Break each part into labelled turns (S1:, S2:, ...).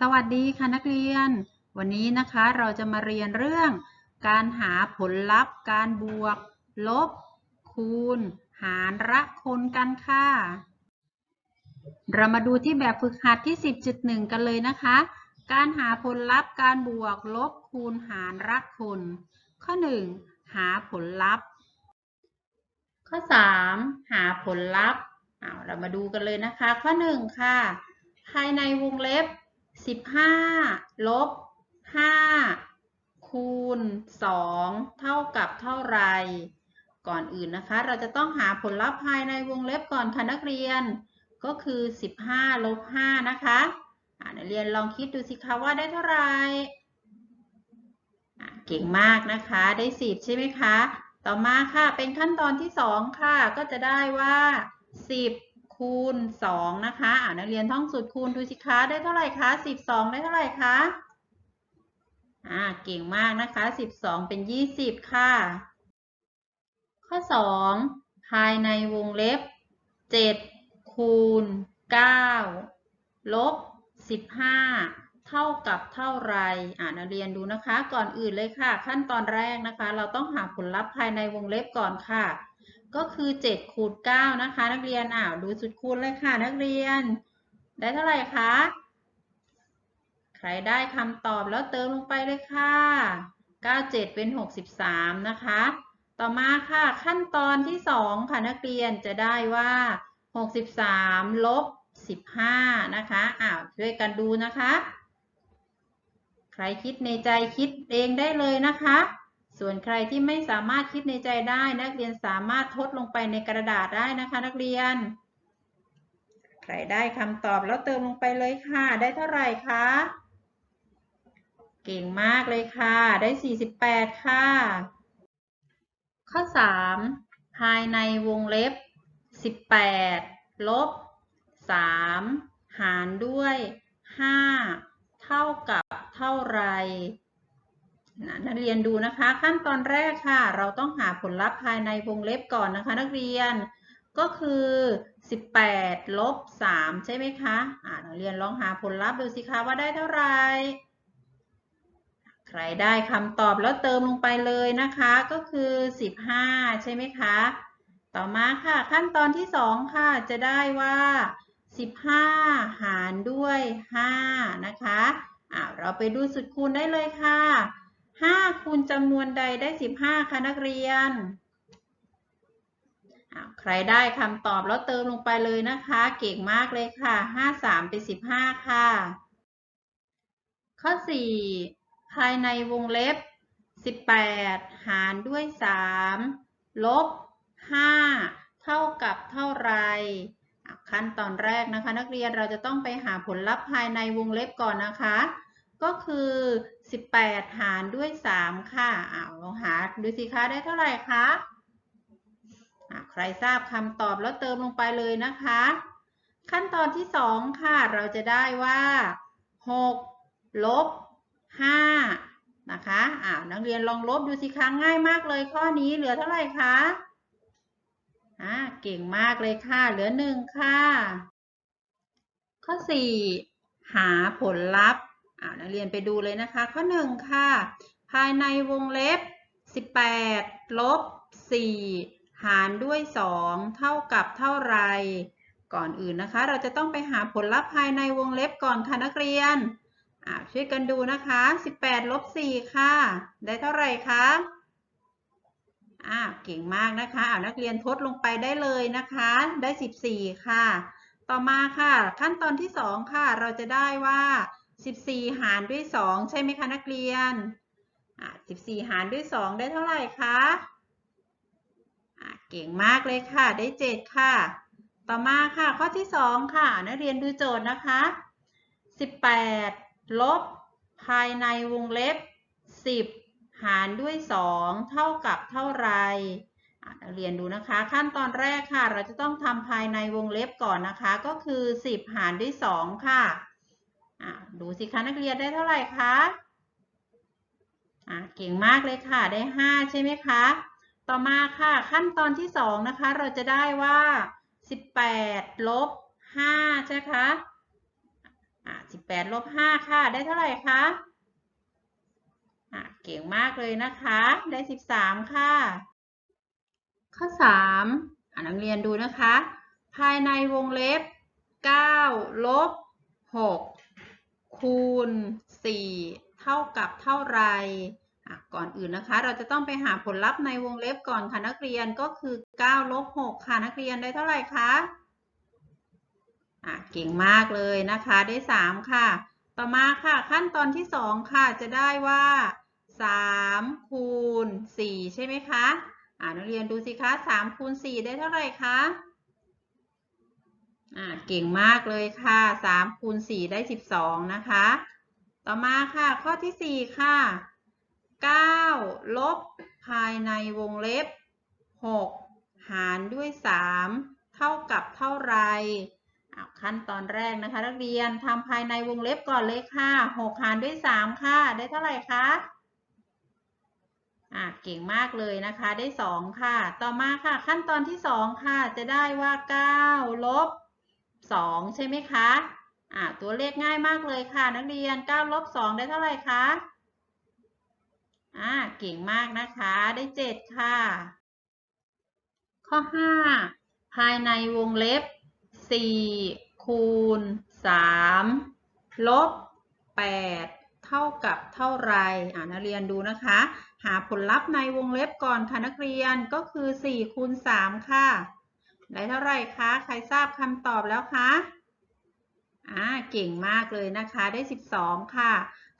S1: สวัสดีค่ะนักเรียน วันนี้นะคะเราจะมาเรียนเรื่อง การหาผลลัพธ์ การบวก ลบ คูณ หารละคนกันค่ะ เรามาดูที่แบบฝึกหัดที่ 10.1 กันเลยนะคะ การหาผลลัพธ์ การบวก ลบ คูณ หารละคน ข้อ 1 หาผลลัพธ์ ข้อ 3 หาผลลัพธ์เอาเรามาดูกันเลยนะคะ ข้อ 1 ค่ะ ภายในวงเล็บ 15ลบ5คูณ2เท่ากับเท่าไร ก่อนอื่นนะคะ เราจะต้องหาผลลัพธ์ภายในวงเล็บก่อนค่ะนักเรียน ก็คือ15ลบ5นะคะนักเรียนลองคิดดูสิคะว่าได้เท่าไหร่เก่งมากนะคะ ได้10ใช่ไหมคะ ต่อมาค่ะ เป็นขั้นตอนที่2ค่ะ ก็จะได้ว่า10 คูณ 2 นะคะอ่านักเรียนท่องสูตรคูณดูสิคะได้เท่าไหร่คะ 12 ได้เท่าไหร่คะอ่าเก่งมากนะคะ 12 เป็น 20 ค่ะ ข้อ 2 ภายในวงเล็บ 7 คูณ 9 ลบ 15 เท่ากับเท่าไรอ่านักเรียนดูนะคะ ก่อนอื่นเลยค่ะ ขั้นตอนแรกนะคะ เราต้องหาผลลัพธ์ภายในวงเล็บก่อนค่ะ ก็คือ7คูณ9นะคะ นักเรียนอ่าวดูสุดคูณเลยค่ะ นักเรียน ได้เท่าไหร่คะใครได้คำตอบแล้วเติมลงไปเลยค่ะ 97 เป็น 63 นะคะ ต่อมาค่ะขั้นตอนที่ 2 ค่ะนักเรียนจะได้ว่า 63 ลบ 15 นะคะอ้าวช่วยกันดูนะคะ ใครคิดในใจคิดเองได้เลยนะคะ ส่วนใครที่ไม่สามารถคิดในใจได้ นักเรียนสามารถทดลงไปในกระดาษได้นะคะ นักเรียน ใครได้คำตอบแล้วเติมลงไปเลยค่ะ ได้เท่าไหร่คะ เก่งมากเลยค่ะ ได้ 48 ค่ะ ข้อ 3 ภายในวงเล็บ 18 ลบ 3 หารด้วย 5 เท่ากับเท่าไร นะนักเรียนดูนะคะ ขั้นตอนแรกค่ะ เราต้องหาผลลัพธ์ภายในวงเล็บก่อนนะคะ นักเรียนก็คือ 18 ลบ 3 ใช่ไหมคะอ่านักเรียนลองหาผลลัพธ์ดูสิคะว่าได้เท่าไหร่ ใครได้คำตอบแล้วเติมลงไปเลยนะคะ ก็คือ 15 ใช่ไหมคะ ต่อมาค่ะ ขั้นตอนที่ 2 ค่ะ จะได้ว่า 15 หารด้วย 5 นะคะอ่าเราไปดูสุดคูณได้เลยค่ะ 5คูณจำนวนใดได้ 15คะนักเรียน ใครได้คำตอบแล้วเติมลงไปเลยนะคะ เก่งมากเลยค่ะ 5 3 เป็น 15 ค่ะ ข้อ 4 ภายในวงเล็บ 18 หารด้วย 3 ลบ 5 เท่ากับเท่าไรอะขั้นตอนแรกนะคะ นักเรียนเราจะต้องไปหาผลลัพธ์ภายในวงเล็บก่อนนะคะ ก็คือ 18 หารด้วย 3 ค่ะอ้าวลองหาดูสิคะได้เท่าไหร่คะะใครทราบคำตอบแล้วเติมลงไปเลยนะคะ ขั้นตอนที่ 2 ค่ะ เราจะได้ว่า 6 ลบ 5 นะคะอ้าวนักเรียนลองลบดูสิคะง่ายมากเลยข้อนี้เหลือเท่าไหร่คะอ่าเก่งมากเลยค่ะ เหลือ 1 ค่ะ ข้อ 4 หาผลลัพธ์ อานักเรียนไปดูเลยนะคะ ข้อ 1 ค่ะ ภายในวงเล็บ 18 ลบ 4 หารด้วย 2 เท่ากับเท่าไร ก่อนอื่นนะคะ เราจะต้องไปหาผลลัพธ์ภายในวงเล็บก่อนค่ะนักเรียนช่วยกันดูนะคะ 18 ลบ 4 ค่ะ ได้เท่าไหร่คะอ่าเก่งมากนะคะอ่านักเรียนทดลงไปได้เลยนะคะ ได้ 14 ค่ะ ต่อมาค่ะ ขั้นตอนที่ 2 ค่ะ เราจะได้ว่า 14 หารด้วย 2 ใช่ไหมคะนักเรียนอ่า14 หารด้วย 2 ได้เท่าไหร่คะอ่าเก่งมากเลยค่ะ ได้ 7 ค่ะ ต่อมาค่ะ ข้อที่ 2 ค่ะ นักเรียนดูโจทย์นะคะ 18 ลบ ภายในวงเล็บ 10 หารด้วย 2 เท่ากับเท่าไรอะนักเรียนดูนะคะขั้นตอนแรกค่ะ เราจะต้องทำภายในวงเล็บก่อนนะคะ ก็คือ 10 หารด้วย 2 ค่ะ อะดูสิคะนักเรียนได้เท่าไหร่คะอะเก่งมากเลยค่ะได้ 5 ใช่ไหมคะ ต่อมาค่ะขั้นตอนที่ 2 นะคะ เราจะได้ว่า 18ลบ5ใช่ไหมคะอะแปดลบห้าค่ะ ได้เท่าไหร่คะอะเก่งมากเลยนะคะ ได้สิบสามค่ะ ข้อสามอ่านักเรียนดูนะคะ ภายในวงเล็บเก้าลบหก คูณสี่เท่ากับเท่าไหร่ก่อนอื่นนะคะ เราจะต้องไปหาผลลัพธ์ในวงเล็บก่อนค่ะนักเรียนก็คือ9ลบ6ค่ะนักเรียนได้เท่าไหร่คะเก่งมากเลยนะคะได้ 3 ค่ะ ต่อมาค่ะขั้นตอนที่ 2 ค่ะจะได้ว่า3คูณ4ใช่ไหมคะนักเรียนดูสิคะ3คูณ4ได้เท่าไหร่คะ อ่าเก่งมากเลยค่ะ3คูณ4ได้12นะคะ ต่อมาค่ะข้อที่4ค่ะ9ลบภายในวงเล็บ6หารด้วย3เท่ากับเท่าไหร่ขั้นตอนแรกนะคะนักเรียนทำภายในวงเล็บก่อนเลยค่ะ6หารด้วย3ค่ะ ได้เท่าไหร่คะอะเก่งมากเลยนะคะได้2ค่ะ ต่อมาค่ะ ขั้นตอนที่2ค่ะ จะได้ว่า9ลบ 2 ใช่ไหมคะอะตัวเลขง่ายมากเลยค่ะ นักเรียน9ลบ2ได้เท่าไหร่คะอ่าเก่งมากนะคะได้เจ็ดค่ะ ข้อห้าภายในวงเล็บสี่คูณสามลบแปดเท่ากับเท่าไรอ่านักเรียนดูนะคะ หาผลลัพธ์ในวงเล็บก่อนค่ะนักเรียนก็คือสี่คูณสามค่ะ ได้เท่าไรคะ ใครทราบคำตอบแล้วคะ อ่า เก่งมากเลยนะคะ ได้สิบสองค่ะ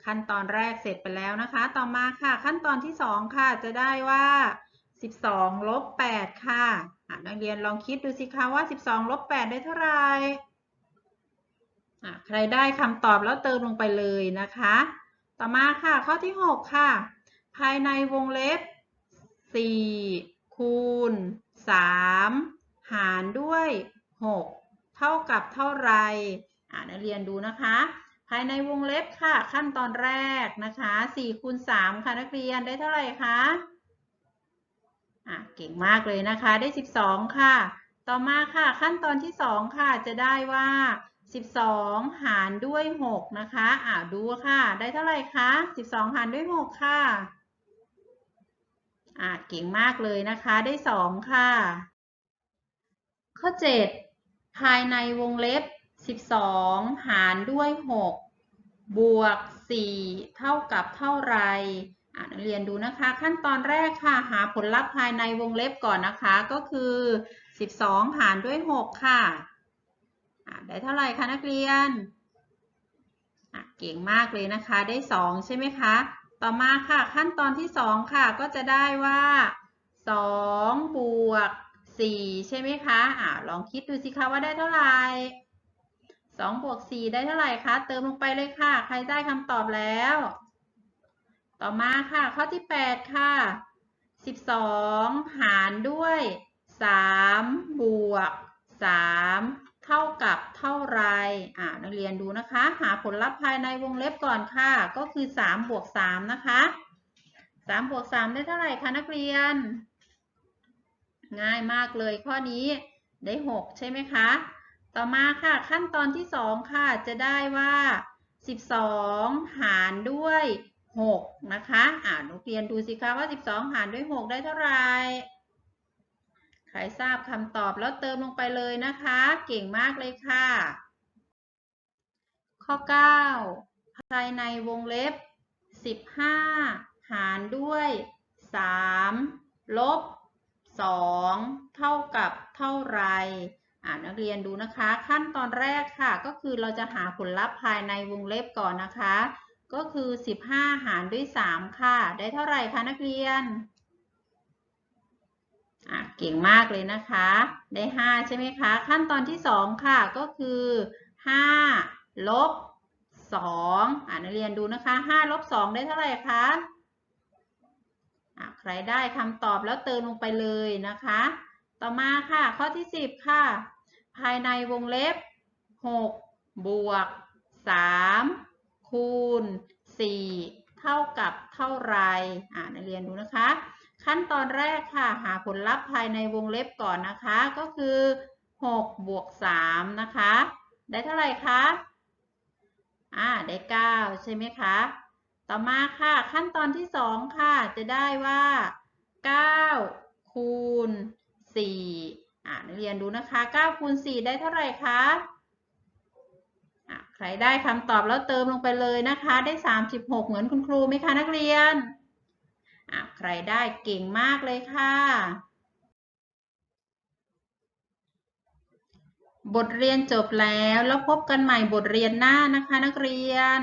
S1: ขั้นตอนแรกเสร็จไปแล้วนะคะ ต่อมาค่ะ ขั้นตอนที่ 2 ค่ะ จะได้ว่า 12ลบ8ค่ะอะนักเรียนลองคิดดูสิคะว่า 12ลบ8ได้เท่าไหร่อะใครได้คำตอบแล้วเติมลงไปเลยนะคะ ต่อมาค่ะ ข้อที่ 6 ค่ะ ภายในวงเล็บ 4 คูณ 3 หารด้วย 6 เท่ากับเท่าไหร่อะนักเรียนดูนะคะ ภายในวงเล็บค่ะ ขั้นตอนแรกนะคะ4คูณ3ค่ะนักเรียนได้เท่าไหร่คะอะเก่งมากเลยนะคะได้ 12 ค่ะ ต่อมาค่ะ ขั้นตอนที่ 2 ค่ะ จะได้ว่า 12 หารด้วย 6 นะคะอะดูค่ะ ได้เท่าไหร่คะ 12 หารด้วย 6 ค่ะอะเก่งมากเลยนะคะได้ 2 ค่ะ ข้อ 7 ภายในวงเล็บ 12 หารด้วย 6 บวก 4 เท่ากับเท่าไรอ่านเรียนดูนะคะขั้นตอนแรกค่ะหาผลลัพธ์ภายในวงเล็บก่อนนะคะก็คือ 12 หารด้วย 6 ค่ะได้เท่าไหร่คะนักเรียนเก่งมากเลยนะคะได้ 2 ใช่ไหมคะต่อมาค่ะขั้นตอนที่ 2 ค่ะก็จะได้ว่า 2 บวก 4 ใช่ไหมคะอ่าลองคิดดูสิคะว่าได้เท่าไหร่2บวก4ได้เท่าไหร่คะ เติมลงไปเลยค่ะ ใครได้คำตอบแล้ว ต่อมาค่ะ ข้อที่ 8 ค่ะ 12 หารด้วย3บวก3เท่ากับเท่าไรอ่านักเรียนดูนะคะ หาผลลัพธ์ภายในวงเล็บก่อนค่ะ ก็คือ3บวก3นะคะ3บวก3ได้เท่าไหร่คะนักเรียน ง่ายมากเลยข้อนี้ได้ 6 ใช่ไหมคะ ต่อมาค่ะขั้นตอนที่ 2 ค่ะ จะได้ว่า 12 หารด้วย 6 นะคะอ่านักเรียนดูสิคะว่า 12 หารด้วย 6 ได้เท่าไหร่ใครทราบคำตอบแล้วเติมลงไปเลยนะคะ เก่งมากเลยค่ะ ข้อ 9 ภายในวงเล็บ 15 หารด้วย 3 ลบ 2 เท่ากับเท่าไรอ่านักเรียนดูนะคะ ขั้นตอนแรกค่ะ ก็คือเราจะหาผลลัพธ์ภายในวงเล็บก่อนนะคะ ก็คือ 15 หารด้วย 3 ค่ะ ได้เท่าไหร่คะนักเรียนอะเก่งมากเลยนะคะ ได้ 5 ใช่ไหมคะ ขั้นตอนที่ 2 ค่ะ ก็คือ 5 ลบ2อ่านักเรียนดูนะคะ 5 ลบ 2 ได้เท่าไหร่คะอะ ใครได้คำตอบแล้วเติมลงไปเลยนะคะ ต่อมาค่ะ ข้อที่ 10 ค่ะ ภายในวงเล็บ 6 บวก 3 คูณ 4 เท่ากับเท่าไรอ่านักเรียนดูนะคะ ขั้นตอนแรกค่ะ หาผลลัพธ์ภายในวงเล็บก่อนนะคะ ก็คือ 6 บวก 3 นะคะ ได้เท่าไหร่คะ อ่า ได้เก้าใช่ไหมคะ ต่อมาค่ะ ขั้นตอนที่สองค่ะ จะได้ว่าเก้าคูณสี่อ่านักเรียนดูนะคะเก้าคูณสี่ได้เท่าไหร่คะะใครได้คำตอบแล้วเติมลงไปเลยนะคะ ได้สามสิบหกเหมือนคุณครูไหมคะนักเรียน ใครได้เก่งมากเลยค่ะ บทเรียนจบแล้วแล้วพบกันใหม่บทเรียนหน้านะคะนักเรียน